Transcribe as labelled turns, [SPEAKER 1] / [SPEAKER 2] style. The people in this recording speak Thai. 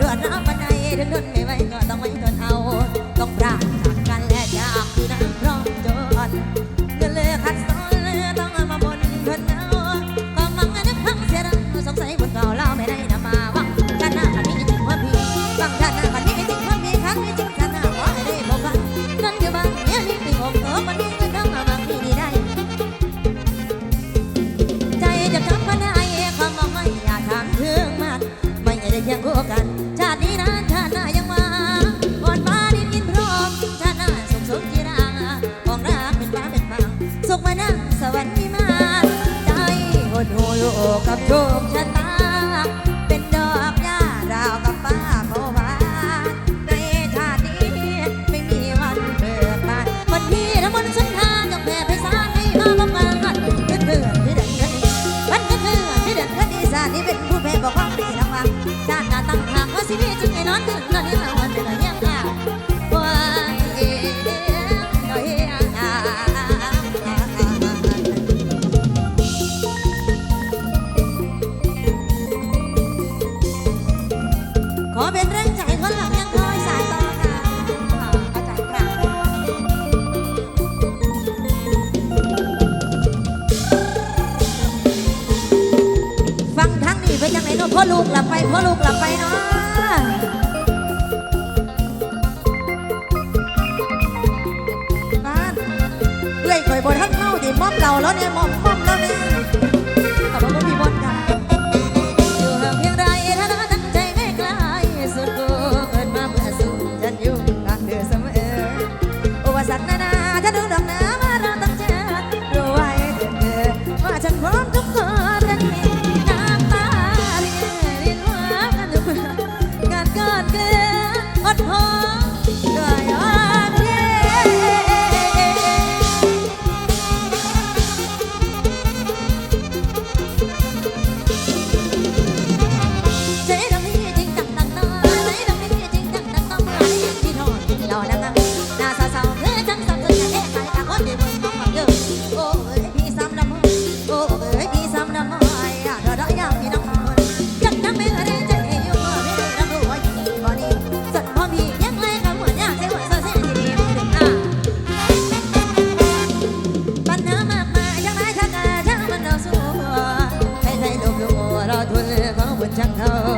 [SPEAKER 1] เดือนน้ำปันไหนเดินนไม่ไหวก็ต้องไว้ กับโชคชะตา เป็นดอกหญ้าดาวกับฟ้าเขาหวานในชาตินี้ไม่มีวันเปิดบานวันที่น้ำมันต์สุนทางกับแผ่ไปสาลให้มาบังกันก็เถื่อนที่เด่นกันดีมันก็เถื่อนที่เด่นกันดีชาตินี้เป็นผู้แพ้บอกว่า อเป็นแรงใจคนหลังยังคอยสายต่อค่ะอาจารย์ค่ะฟังทั้งนี้ไปจังไหนเนาะพ่อลูกหลับไปพ่อลูกหลับไปเนาะบ้านเอื้อยข่อยบนท่านเมาดิมอมเราแล้วเนี่ยมอมมอม 江头